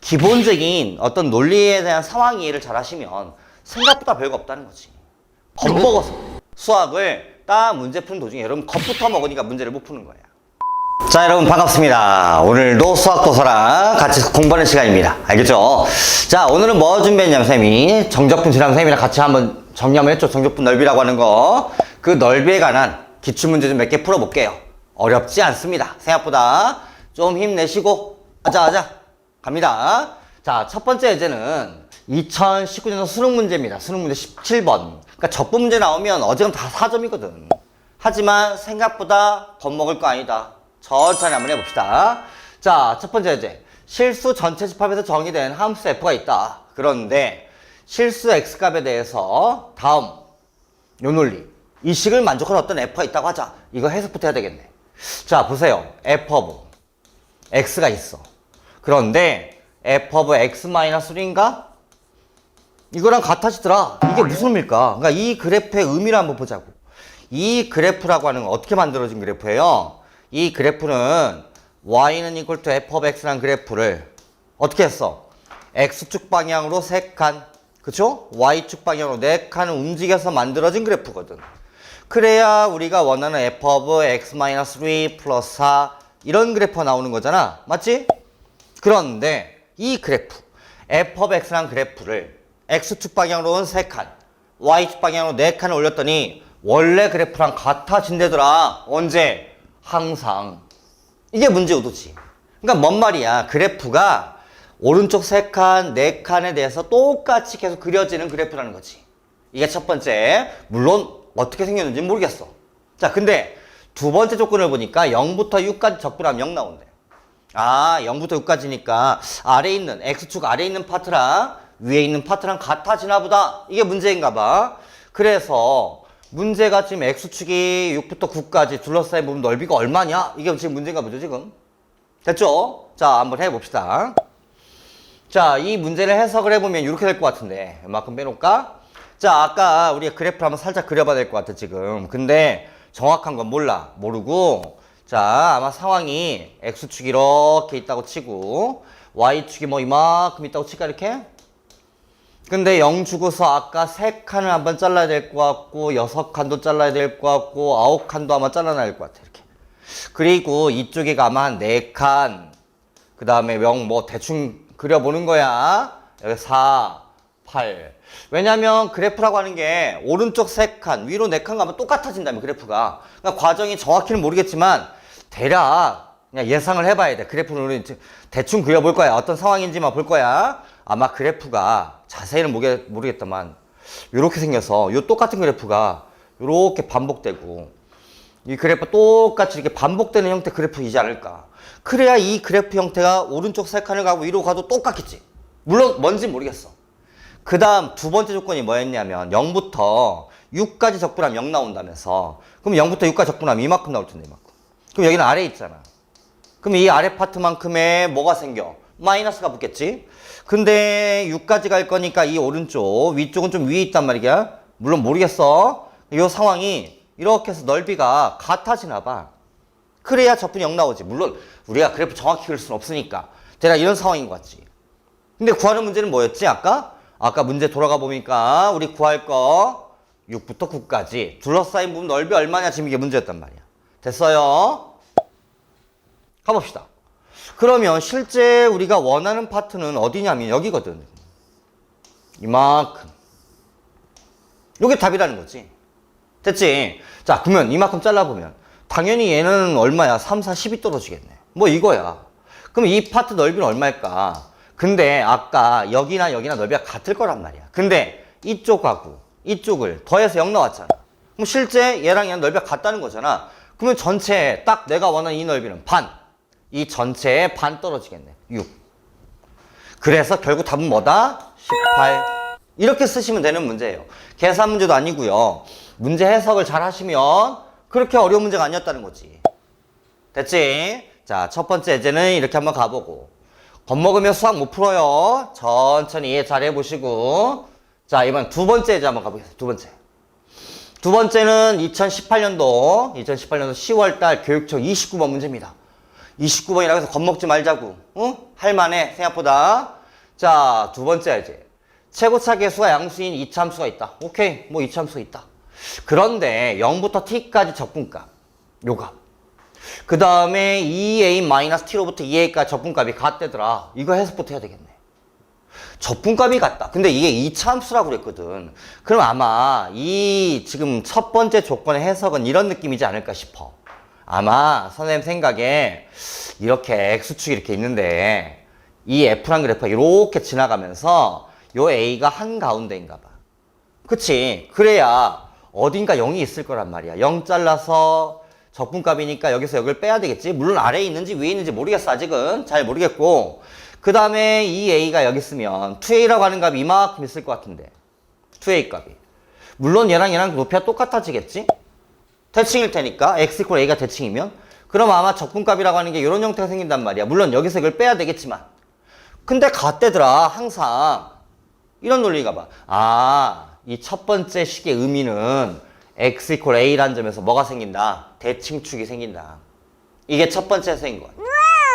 기본적인 어떤 논리에 대한 상황 이해를 잘 하시면 생각보다 별거 없다는 거지. 겁먹어서 수학을 딱 문제 푸는 도중에 여러분 겁부터 먹으니까 문제를 못 푸는 거예요. 자 여러분 반갑습니다. 오늘도 수학 도서랑 같이 공부하는 시간입니다. 알겠죠? 자 오늘은 뭐 준비했냐면 쌤이 정적분 지랑 쌤이랑 같이 한번 정리 한번 했죠. 정적분 넓이라고 하는 거. 그 넓이에 관한 기출문제 좀 몇 개 풀어볼게요. 어렵지 않습니다. 생각보다 좀 힘내시고 아자 아자 갑니다. 자 첫 번째 예제는 2019년도 수능 문제입니다. 수능 문제 17번. 그러니까 적분 문제 나오면 어제는 다 4점이거든. 하지만 생각보다 겁먹을 거 아니다. 천천히 한번 해봅시다. 자, 첫 번째 예제. 실수 전체 집합에서 정의된 함수 f가 있다. 그런데 실수 x값에 대해서 다음 요 논리. 이 식을 만족하는 어떤 f가 있다고 하자. 이거 해석부터 해야 되겠네. 자, 보세요. f of x가 있어. 그런데 f of x-3인가? 이거랑 같아지더라. 이게 무슨 의미일까? 그러니까 이 그래프의 의미를 한번 보자고. 이 그래프라고 하는 건 어떻게 만들어진 그래프예요? 이 그래프는 y는 equal to f of x라는 그래프를 어떻게 했어? x축 방향으로 3칸, 그쵸? y축 방향으로 4칸을 움직여서 만들어진 그래프거든. 그래야 우리가 원하는 f of x-3 플러스 4 이런 그래프가 나오는 거잖아. 맞지? 그런데 이 그래프 f of x라는 그래프를 x축 방향으로는 3칸, y축 방향으로 4칸을 올렸더니 원래 그래프랑 같아진대더라. 언제? 항상. 이게 문제 의도지. 그러니까 뭔 말이야. 그래프가 오른쪽 3칸, 4칸에 대해서 똑같이 계속 그려지는 그래프라는 거지. 이게 첫 번째. 물론 어떻게 생겼는지 모르겠어. 자, 근데 두 번째 조건을 보니까 0부터 6까지 적분하면 0 나온대. 아, 0부터 6까지니까 아래에 있는, X축 아래에 있는 파트랑 위에 있는 파트랑 같아지나 보다. 이게 문제인가 봐. 그래서 문제가 지금 X축이 6부터 9까지 둘러싸인 부분 넓이가 얼마냐? 이게 지금 문제인가 보죠, 지금? 됐죠? 자, 한번 해봅시다. 자, 이 문제를 해석을 해보면 이렇게 될 것 같은데. 이만큼 빼놓을까? 자, 아까 우리가 그래프를 한번 살짝 그려봐야 될 것 같아, 지금. 근데 정확한 건 몰라. 모르고. 자, 아마 상황이 X축이 이렇게 있다고 치고, Y축이 뭐 이만큼 있다고 칠까, 이렇게? 근데 0 주고서 아까 3칸을 한번 잘라야 될 것 같고, 6칸도 잘라야 될 것 같고, 9칸도 아마 잘라놔야 될 것 같아, 이렇게. 그리고 이쪽에 가만 4칸, 그 다음에 0, 뭐 대충 그려보는 거야. 여기 4, 8. 왜냐면 그래프라고 하는 게 오른쪽 3칸, 위로 4칸 가면 똑같아진다면 그래프가. 그러니까 과정이 정확히는 모르겠지만 대략 그냥 예상을 해봐야 돼. 그래프를 우리 대충 그려볼 거야. 어떤 상황인지만 볼 거야. 아마 그래프가 자세히는 모르겠, 모르겠다만 이렇게 생겨서 이 똑같은 그래프가 이렇게 반복되고 이 그래프 똑같이 이렇게 반복되는 형태 그래프이지 않을까. 그래야 이 그래프 형태가 오른쪽 세 칸을 가고 위로 가도 똑같겠지. 물론 뭔지 모르겠어. 그 다음 두 번째 조건이 뭐였냐면 0부터 6까지 적분하면 0 나온다면서 그럼 0부터 6까지 적분하면 이만큼 나올 텐데 이만큼. 그럼 여기는 아래 있잖아. 그럼 이 아래 파트만큼에 뭐가 생겨? 마이너스가 붙겠지? 근데 6까지 갈 거니까 이 오른쪽, 위쪽은 좀 위에 있단 말이야. 물론 모르겠어. 이 상황이 이렇게 해서 넓이가 같아지나 봐. 그래야 적분이 0 나오지. 물론 우리가 그래프 정확히 그릴 수는 없으니까. 대략 이런 상황인 것 같지. 근데 구하는 문제는 뭐였지? 아까? 아까 문제 돌아가 보니까 우리 구할 거 6부터 9까지 둘러싸인 부분 넓이 얼마냐 지금 이게 문제였단 말이야. 됐어요? 가봅시다. 그러면 실제 우리가 원하는 파트는 어디냐면 여기거든. 이만큼. 요게 답이라는 거지. 됐지? 자, 그러면 이만큼 잘라보면 당연히 얘는 얼마야? 3, 4, 10이 떨어지겠네. 뭐 이거야. 그럼 이 파트 넓이는 얼마일까? 근데 아까 여기나 여기나 넓이가 같을 거란 말이야. 근데 이쪽하고 이쪽을 더해서 0 나왔잖아. 그럼 실제 얘랑 얘랑 넓이가 같다는 거잖아. 그러면 전체 딱 내가 원하는 이 넓이는 반. 이 전체의 반 떨어지겠네. 6. 그래서 결국 답은 뭐다? 18. 이렇게 쓰시면 되는 문제예요. 계산 문제도 아니고요. 문제 해석을 잘 하시면 그렇게 어려운 문제가 아니었다는 거지. 됐지? 자, 첫 번째 예제는 이렇게 한번 가보고. 겁먹으면 수학 못 풀어요. 천천히 잘 해보시고. 자, 이번 두 번째 예제 한번 가보겠습니다. 두 번째. 두 번째는 2018년도, 2018년도 10월달 교육청 29번 문제입니다. 29번이라고 해서 겁먹지 말자고. 어? 할만해, 생각보다. 자, 두 번째 이제. 최고차 계수가 양수인 이차함수가 있다. 오케이, 뭐 이차함수가 있다. 그런데 0부터 t까지 적분값. 요 값. 그 다음에 2a-t로부터 2a까지 적분값이 같대더라. 이거 해석부터 해야 되겠네. 적분값이 같다. 근데 이게 이차함수라고 그랬거든. 그럼 아마 이 지금 첫 번째 조건의 해석은 이런 느낌이지 않을까 싶어. 아마 선생님 생각에 이렇게 x축이 이렇게 있는데 이 f란 그래프가 이렇게 지나가면서 요 a가 한가운데인가 봐. 그치? 그래야 어딘가 0이 있을 거란 말이야. 0 잘라서 적분값이니까 여기서 여기를 빼야 되겠지. 물론 아래에 있는지 위에 있는지 모르겠어. 아직은. 잘 모르겠고. 그 다음에 이 a가 여기 있으면 2a라고 하는 값이 이만큼 있을 것 같은데. 2a 값이. 물론 얘랑 얘랑 높이가 똑같아지겠지? 대칭일 테니까 x 이퀄 a가 대칭이면 그럼 아마 적분값이라고 하는 게 이런 형태가 생긴단 말이야. 물론 여기서 이걸 빼야 되겠지만. 근데 같대더라. 항상. 이런 논리가 봐. 아, 이 첫 번째 식의 의미는 x 이퀄 a라는 점에서 뭐가 생긴다? 대칭축이 생긴다. 이게 첫 번째 해석인 거야.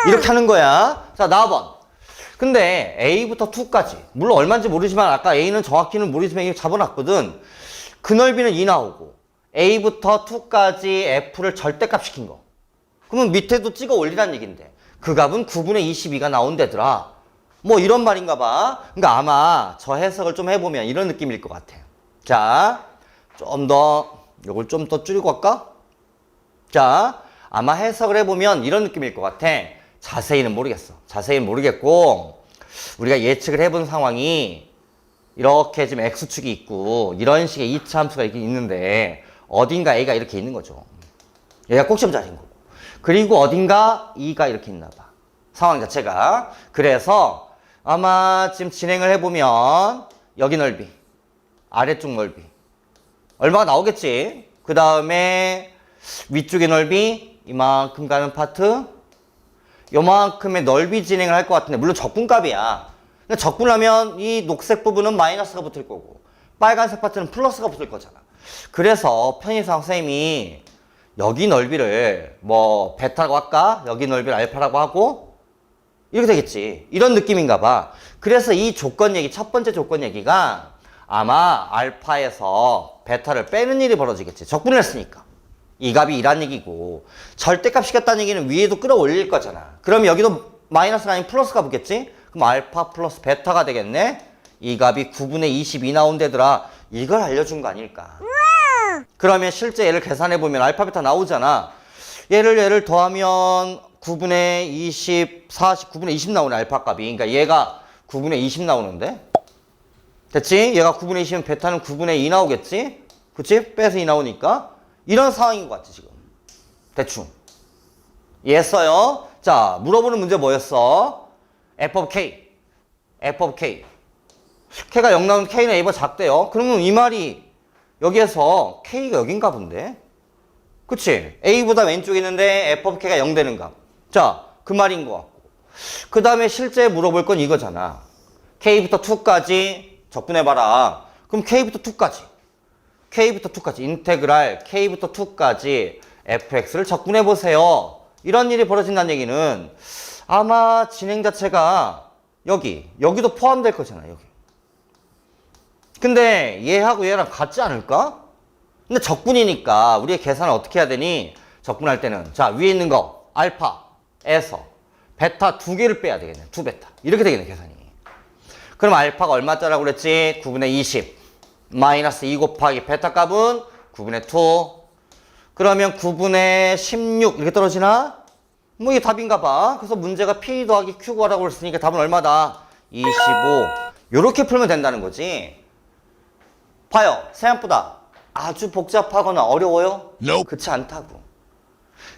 이렇게 하는 거야. 자, 나와봐. 근데 a부터 2까지. 물론 얼마인지 모르지만 아까 a는 정확히는 모르지만 이거 잡아놨거든. 그 넓이는 2 나오고 a부터 2까지 f를 절대값 시킨 거. 그러면 밑에도 찍어 올리란 얘긴데 그 값은 9분의 22가 나온대더라. 뭐 이런 말인가 봐. 그러니까 아마 저 해석을 좀 해보면 이런 느낌일 것 같아요. 자, 좀 더, 요걸 좀 더 줄이고 할까? 자, 아마 해석을 해보면 이런 느낌일 것 같아. 자세히는 모르겠어. 자세히는 모르겠고, 우리가 예측을 해본 상황이 이렇게 지금 X축이 있고, 이런 식의 이차 함수가 이렇게 있는데, 어딘가 A가 이렇게 있는 거죠. 얘가 꼭지점 자리인 거고. 그리고 어딘가 E가 이렇게 있나 봐. 상황 자체가. 그래서 아마 지금 진행을 해보면, 여기 넓이, 아래쪽 넓이. 얼마가 나오겠지? 그 다음에 위쪽의 넓이, 이만큼 가는 파트, 요만큼의 넓이 진행을 할 것 같은데, 물론 적분값이야. 근데 적분하면 이 녹색 부분은 마이너스가 붙을 거고, 빨간색 파트는 플러스가 붙을 거잖아. 그래서 편의상 선생님이 여기 넓이를 뭐 베타라고 할까? 여기 넓이를 알파라고 하고 이렇게 되겠지. 이런 느낌인가 봐. 그래서 이 조건 얘기, 첫 번째 조건 얘기가 아마 알파에서 베타를 빼는 일이 벌어지겠지. 적분을 했으니까. 이 값이 이란 얘기고 절대값 시켰다는 얘기는 위에도 끌어올릴 거잖아. 그럼 여기도 마이너스가 아닌 플러스가 붙겠지? 그럼 알파 플러스 베타가 되겠네? 이 값이 9분의 22 나온대더라. 이걸 알려준 거 아닐까? 그러면 실제 얘를 계산해 보면 알파 베타 나오잖아. 얘를 얘를 더하면 9분의 20, 40, 9분의 20 나오네 알파 값이. 그러니까 얘가 9분의 20 나오는데. 됐지? 얘가 9분의 20이면 베타는 9분의 2 나오겠지? 그치? 빼서 2 나오니까. 이런 상황인 것 같지 지금. 대충. 이해했어요? 자, 물어보는 문제 뭐였어? f of k. f of k. k가 0 나오면 k는 a보다 작대요. 그러면 이 말이 여기에서 k가 여긴가 본데? 그치? a보다 왼쪽에 있는데 f of k가 0 되는 값. 자, 그 말인 것 같고. 그 다음에 실제 물어볼 건 이거잖아. k부터 2까지 적분해봐라. 그럼 k부터 2까지. K부터 2까지. 인테그랄 k부터 2까지 fx를 적분해 보세요. 이런 일이 벌어진다는 얘기는 아마 진행 자체가 여기, 여기도 포함될 거잖아, 여기. 근데 얘하고 얘랑 같지 않을까? 근데 적분이니까 우리의 계산을 어떻게 해야 되니? 적분할 때는 자 위에 있는 거 알파에서 베타 두 개를 빼야 되겠네 두 베타 이렇게 되겠네 계산이 그럼 알파가 얼마짜라고 그랬지? 9분의 20 마이너스 2 곱하기 베타 값은 9분의 2 그러면 9분의 16 이렇게 떨어지나? 뭐 이게 답인가 봐 그래서 문제가 P 더하기 Q 구하라고 그랬으니까 답은 얼마다? 25 요렇게 풀면 된다는 거지 봐요. 생각보다 아주 복잡하거나 어려워요? Nope. 그렇지 않다고.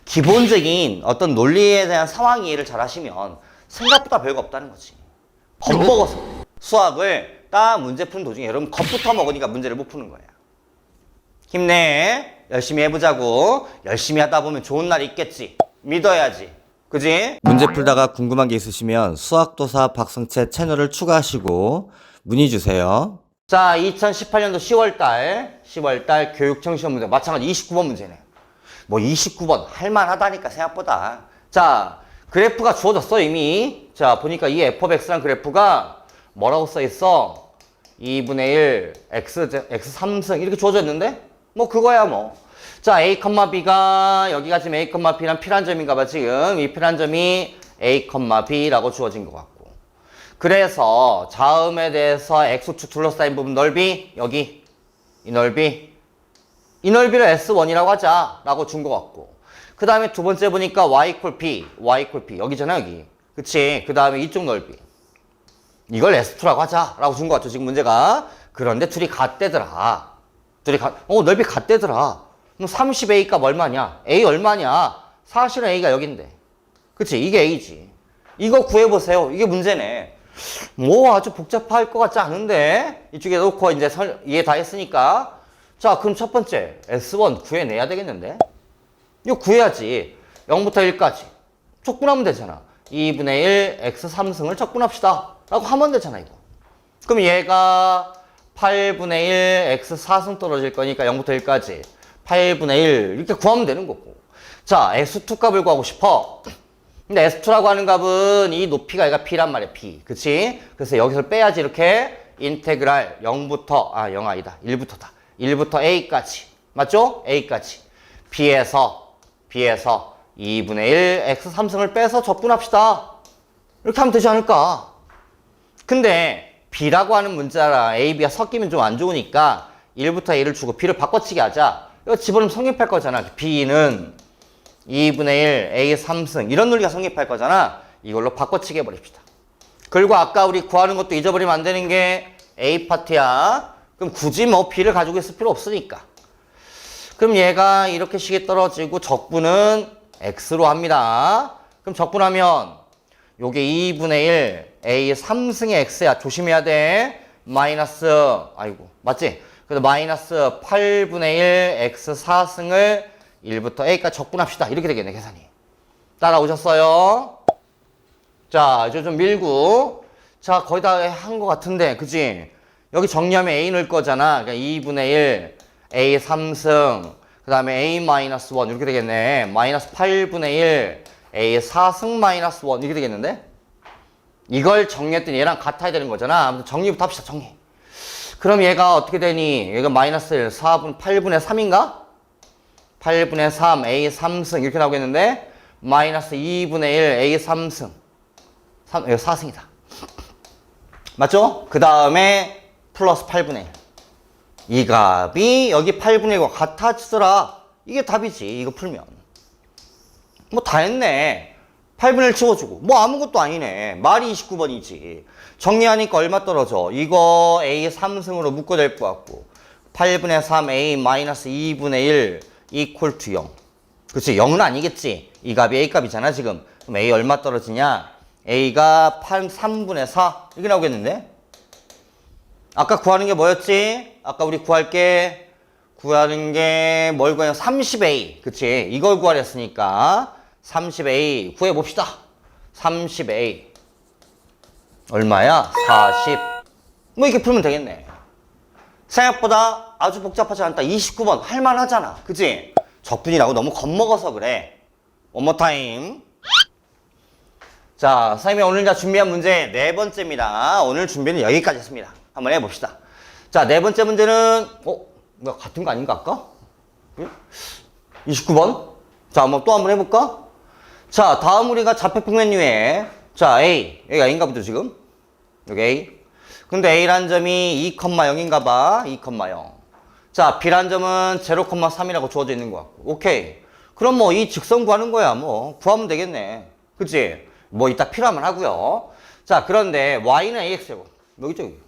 기본적인 어떤 논리에 대한 상황 이해를 잘 하시면 생각보다 별거 없다는 거지. 겁먹어서 수학을 딱 문제 푸는 도중에 여러분 겁부터 먹으니까 문제를 못 푸는 거야. 힘내. 열심히 해보자고. 열심히 하다 보면 좋은 날이 있겠지. 믿어야지. 그지? 문제 풀다가 궁금한 게 있으시면 수학도사 박성채 채널을 추가하시고 문의 주세요. 자, 2018년도 10월달, 10월달 교육청 시험 문제 마찬가지 29번 문제네. 뭐 29번 할만하다니까 생각보다. 자, 그래프가 주어졌어 이미. 자 보니까 이 f of x란 그래프가 뭐라고 써 있어? 2분의 1 x 제- x 3승 이렇게 주어져 있는데? 뭐 그거야 뭐. 자 a, b가 여기가 지금 a, b란 필한 점인가 봐 지금. 이 필한 점이 a, b라고 주어진 것 같고. 그래서 자음에 대해서 x축 둘러싸인 부분 넓이 여기 이 넓이 이 넓이를 S1이라고 하자 라고 준 것 같고. 그 다음에 두 번째 보니까 Y equal P Y equal P. 여기잖아 여기. 그치? 그 다음에 이쪽 넓이 이걸 S2라고 하자라고 준 것 같죠 지금 문제가. 그런데 둘이 같대더라. 둘이 같, 어 넓이 같대더라. 그럼 30A 값 얼마냐? A 얼마냐? 사실은 A가 여긴데. 그치? 이게 A지. 이거 구해보세요. 이게 문제네. 뭐 아주 복잡할 것 같지 않은데? 이쪽에 놓고 이제 설, 이해 다 했으니까. 자 그럼 첫 번째. S1 구해내야 되겠는데? 이거 구해야지. 0부터 1까지. 척분하면 되잖아. 2분의 1 x 3승을 척분합시다 라고 하면 되잖아 이거 그럼 얘가 8분의 1 x 4승 떨어질 거니까 0부터 1까지 8분의 1 이렇게 구하면 되는 거고 자 S2 값을 구하고 싶어 근데 S2라고 하는 값은 이 높이가 얘가 P란 말이야, P. 그치? 그래서 여기서 빼야지, 이렇게. 인테그랄 0부터, 아, 0 아니다. 1부터다. 1부터 A까지. 맞죠? A까지. B에서, B에서 2분의 1 X 3승을 빼서 적분합시다. 이렇게 하면 되지 않을까? 근데 B라고 하는 문자랑 A, B가 섞이면 좀 안 좋으니까 1부터 A를 주고 B를 바꿔치기 하자. 이거 집어넣으면 성립할 거잖아. B는 2분의 1, A 3승 이런 논리가 성립할 거잖아. 이걸로 바꿔치기 해버립시다. 그리고 아까 우리 구하는 것도 잊어버리면 안 되는 게 A 파트야. 그럼 굳이 뭐 B를 가지고 있을 필요 없으니까. 그럼 얘가 이렇게 식이 떨어지고 적분은 X로 합니다. 그럼 적분하면 요게 2분의 1 A 3승의 X야. 조심해야 돼. 마이너스 아이고 맞지? 그래서 마이너스 8분의 1 X 4승을 1부터 A까지 적분합시다. 이렇게 되겠네, 계산이. 따라오셨어요? 자, 이제 좀 밀고. 자, 거의 다 한 것 같은데, 그지? 여기 정리하면 A 넣을 거잖아. 그러니까 2분의 1, A 3승, 그 다음에 A 마이너스 1, 이렇게 되겠네. 마이너스 8분의 1, A 4승 마이너스 1, 이렇게 되겠는데? 이걸 정리했더니 얘랑 같아야 되는 거잖아. 아무튼 정리부터 합시다, 정리. 그럼 얘가 어떻게 되니? 얘가 마이너스 1, 4분, 8분의 3인가? 8분의 3, A 3승 이렇게 나오겠는데 마이너스 2분의 1, A 3승 3, 4승이다. 맞죠? 그 다음에 플러스 8분의 1. 이 값이 여기 8분의 1과 같아지더라. 이게 답이지. 이거 풀면. 뭐 다 했네. 8분의 1 치워주고. 뭐 아무것도 아니네. 말이 29번이지. 정리하니까 얼마 떨어져? 이거 A 3승으로 묶어낼 것 같고. 8분의 3 A 마이너스 2분의 1 equal to 0. 그치? 0은 아니겠지. 이 값이 A 값이잖아, 지금. 그럼 A 얼마 떨어지냐? A가 8, 3분의 4. 이렇게 나오겠는데? 아까 구하는 게 뭐였지? 아까 우리 구할 게, 구하는 게 뭘 구하냐? 30A. 그치? 이걸 구하려 했으니까. 30A. 구해봅시다. 30A. 얼마야? 40. 뭐 이렇게 풀면 되겠네. 생각보다 아주 복잡하지 않다. 29번 할만하잖아. 그치? 적분이라고 너무 겁먹어서 그래. 원모 타임. 자, 선생님이 오늘 자 준비한 문제 네 번째입니다. 오늘 준비는 여기까지 했습니다. 한번 해봅시다. 자, 네 번째 문제는, 어? 뭐야, 같은 거 아닌가, 아까? 29번? 자, 한번 또 한번 해볼까? 자, 다음 우리가 자폐평면유에, 자, A. 여기가 A인가 보죠, 지금? 여기 A. 근데 A란 점이 2,0인가 봐. 2,0. 자, B란 점은 0,3이라고 주어져 있는 거. 오케이. 그럼 뭐 이 직선 구하는 거야. 뭐 구하면 되겠네. 그치? 뭐 이따 필요하면 하고요. 자, 그런데 Y는 AX제곱. 여기죠, 여기.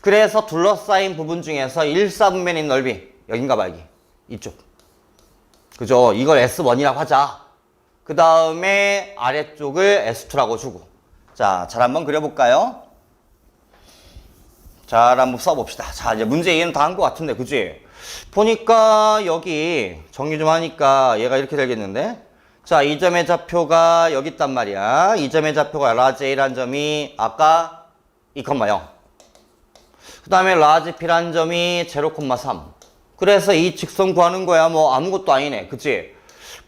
그래서 둘러싸인 부분 중에서 1, 4분면인 넓이. 여긴가 봐, 여기. 이쪽. 그죠? 이걸 S1이라고 하자. 그 다음에 아래쪽을 S2라고 주고. 자, 잘 한번 그려볼까요? 잘 한번 써봅시다. 자, 이제 문제 이해는 다 한 것 같은데, 그지? 보니까 여기 정리 좀 하니까 얘가 이렇게 되겠는데? 자, 이 점의 좌표가 여기 있단 말이야. 이 점의 좌표가 라지 A란 점이 아까 2,0. 그 다음에 라지 B란 점이 0,3. 그래서 이 직선 구하는 거야. 뭐 아무것도 아니네. 그치?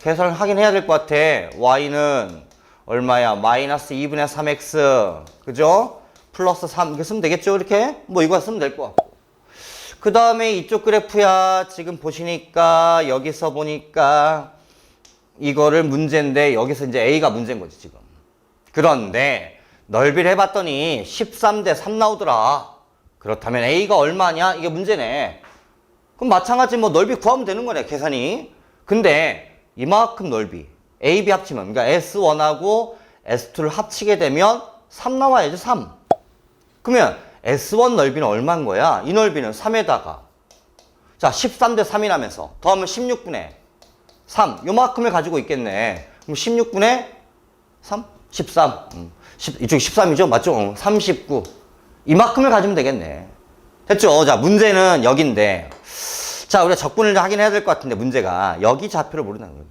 계산을 하긴 해야 될 것 같아. y는 얼마야? 마이너스 2분의 3x. 그죠? 플러스 3. 이렇게 쓰면 되겠죠? 이렇게? 뭐 이거 쓰면 될 것 같고. 그 다음에 이쪽 그래프야. 지금 보시니까, 여기서 보니까, 이거를 문제인데, 여기서 이제 a가 문제인 거지, 지금. 그런데, 넓이를 해봤더니, 13대 3 나오더라. 그렇다면 a가 얼마냐? 이게 문제네. 그럼 마찬가지 뭐 넓이 구하면 되는 거네, 계산이. 근데 이만큼 넓이, A, B 합치면, 그러니까 S1하고 S2를 합치게 되면 3 나와야죠, 3. 그러면 S1 넓이는 얼마인 거야? 이 넓이는 3에다가. 자, 13 대 3이라면서. 더하면 16분의 3. 요만큼을 가지고 있겠네. 그럼 16분의 3? 13. 음. 10, 이쪽이 13이죠? 맞죠? 어, 39. 이만큼을 가지면 되겠네. 됐죠? 자, 문제는 여기인데. 자, 우리가 적분을 확인해야 될 것 같은데, 문제가. 여기 좌표를 모른다는 거예요.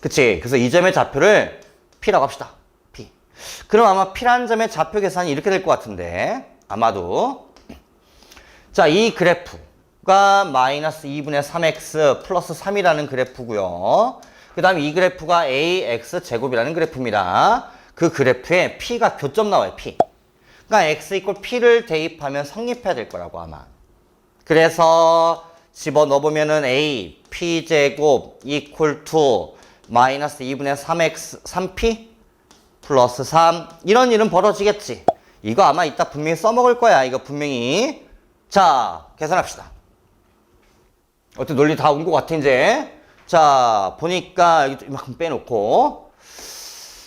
그치? 그래서 이 점의 좌표를 P라고 합시다. P. 그럼 아마 P라는 점의 좌표 계산이 이렇게 될 것 같은데, 아마도. 자, 이 그래프가 마이너스 2분의 3x 플러스 3이라는 그래프고요. 그 다음에 이 그래프가 ax 제곱이라는 그래프입니다. 그 그래프에 P가 교점 나와요, P. 그러니까 x 이꼴 P를 대입하면 성립해야 될 거라고 아마. 그래서 집어 넣어보면은 a p 제곱 equal to 마이너스 2분의 3x 3p 플러스 3 이런 일은 벌어지겠지. 이거 아마 이따 분명히 써먹을 거야. 이거 분명히. 자 계산합시다. 어때 논리 다 온 것 같아 이제. 자 보니까 여기 좀 이만큼 빼놓고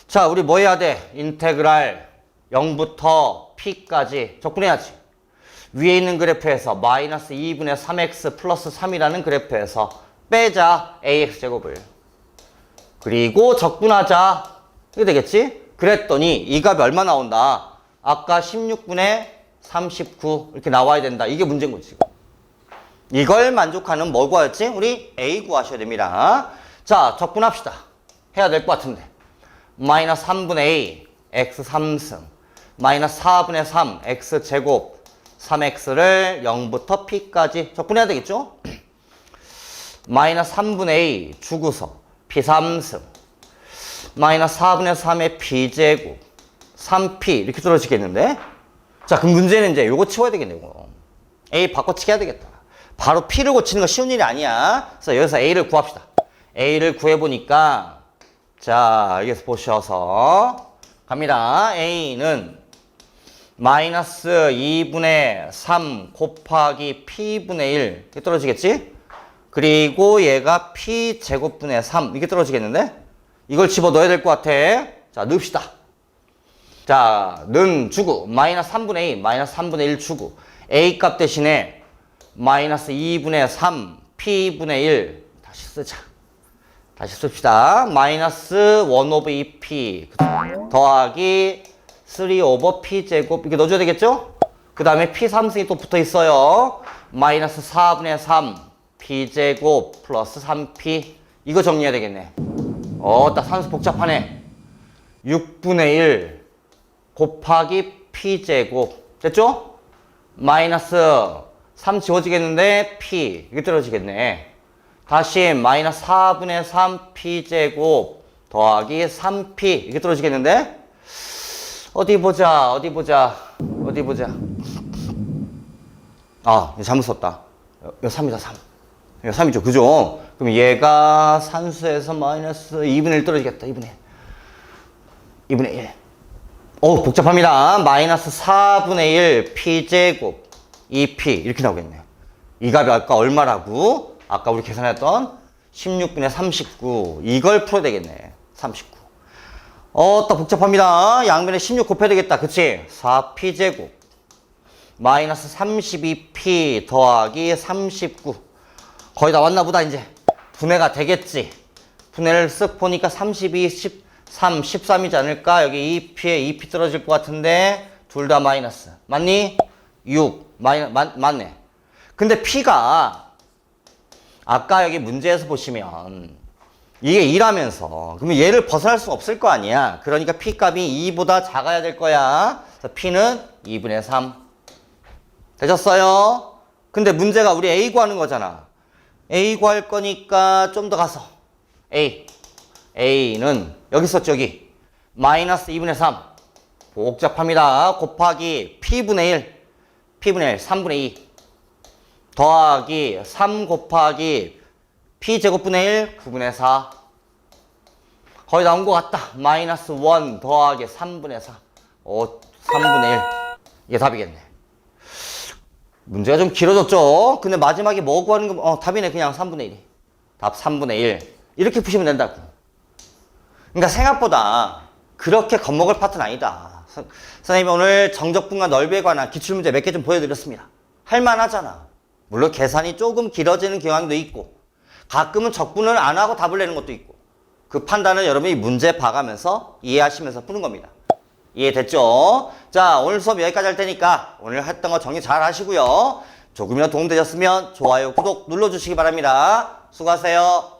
자 우리 뭐 해야 돼? 인테그랄 0부터 p까지 적분해야지. 위에 있는 그래프에서 마이너스 2분의 3x 플러스 3이라는 그래프에서 빼자 ax 제곱을. 그리고 적분하자. 이게 되겠지? 그랬더니 이 값이 얼마 나온다? 아까 16분의 39 이렇게 나와야 된다. 이게 문제인 거지 이걸 만족하는 뭐 구하였지? 우리 a 구하셔야 됩니다. 자 적분합시다. 해야 될 것 같은데. 마이너스 3분의 a x 3승. 마이너스 4분의 3 x 제곱 3x를 0부터 p까지 적분해야 되겠죠? 마이너스 3분의 a 주구서 p 3승. 마이너스 4분의 3의 p제곱 3p 이렇게 떨어지겠는데? 자 그럼 문제는 이제 요거 치워야 되겠네 요 a 바꿔치기 해야 되겠다. 바로 p를 고치는 거 쉬운 일이 아니야. 그래서 여기서 a를 구합시다. A를 구해보니까 자 여기서 보셔서 갑니다. A는 마이너스 2분의 3 곱하기 p분의 1 이렇게 떨어지겠지? 그리고 얘가 p 제곱분의 3 이게 떨어지겠는데? 이걸 집어 넣어야 될 것 같아. 자 넣읍시다. 자, 는 주고 마이너스 3분의 2 마이너스 3분의 1 주고 a 값 대신에 마이너스 2분의 3 p분의 1 다시 쓰자. 다시 씁시다. 마이너스 1 오브 2p 더하기 3 오버 p 제곱 이렇게 넣어줘야 되겠죠? 그 다음에 p 3승이 또 붙어 있어요. 마이너스 4분의 3 p 제곱 플러스 3p 이거 정리해야 되겠네. 어, 딱 산수 복잡하네. 6분의 1 곱하기 p 제곱 됐죠? 마이너스 3 지워지겠는데 p 이게 떨어지겠네. 다시 마이너스 4분의 3 p 제곱 더하기 3p 이게 떨어지겠는데? 어디 보자, 어디 보자, 어디 보자. 아, 잘못 썼다. 이거 3이다, 3. 이거 3이죠, 그죠? 그럼 얘가 산수에서 마이너스 2분의 1 떨어지겠다, 2분의 1. 2분의 1. 오, 복잡합니다. 마이너스 4분의 1 p제곱 2p 이렇게 나오겠네요. 이 값이 아까 얼마라고? 아까 우리 계산했던 16분의 39 이걸 풀어야 되겠네. 39. 어, 또 복잡합니다. 양변에 16 곱해야 되겠다. 그치? 4p제곱. 마이너스 32p 더하기 39. 거의 다 왔나 보다, 이제. 분해가 되겠지. 분해를 쓱 보니까 32, 13, 13이지 않을까? 여기 2p에 2p 떨어질 것 같은데, 둘 다 마이너스. 맞니? 6. 마이너, 맞, 맞네. 근데 p가, 아까 여기 문제에서 보시면, 이게 2라면서 그러면 얘를 벗어날 수 없을 거 아니야 그러니까 P값이 2보다 작아야 될 거야 그래서 P는 2분의 3 되셨어요? 근데 문제가 우리 A 구하는 거잖아 A 구할 거니까 좀 더 가서 A. A는 여기 있었죠, 여기. 마이너스 2분의 3. 복잡합니다. 곱하기 P분의 1. P분의 1, 3분의 2. 더하기 3 곱하기 P제곱분의 1, 9분의 4. 거의 나온 것 같다. 마이너스 1 더하기 3분의 4. 어, 3분의 1. 이게 답이겠네. 문제가 좀 길어졌죠? 근데 마지막에 뭐 구하는 거, 어, 답이네. 그냥 3분의 1이. 답 3분의 1. 이렇게 푸시면 된다고. 그러니까 생각보다 그렇게 겁먹을 파트는 아니다. 선- 선생님이 오늘 정적분과 넓이에 관한 기출문제 몇 개 좀 보여드렸습니다. 할만하잖아. 물론 계산이 조금 길어지는 경향도 있고, 가끔은 적분을 안 하고 답을 내는 것도 있고, 그 판단을 여러분이 문제 봐가면서 이해하시면서 푸는 겁니다. 이해됐죠? 자, 오늘 수업 여기까지 할 테니까 오늘 했던 거 정리 잘 하시고요. 조금이라도 도움되셨으면 좋아요, 구독 눌러주시기 바랍니다. 수고하세요.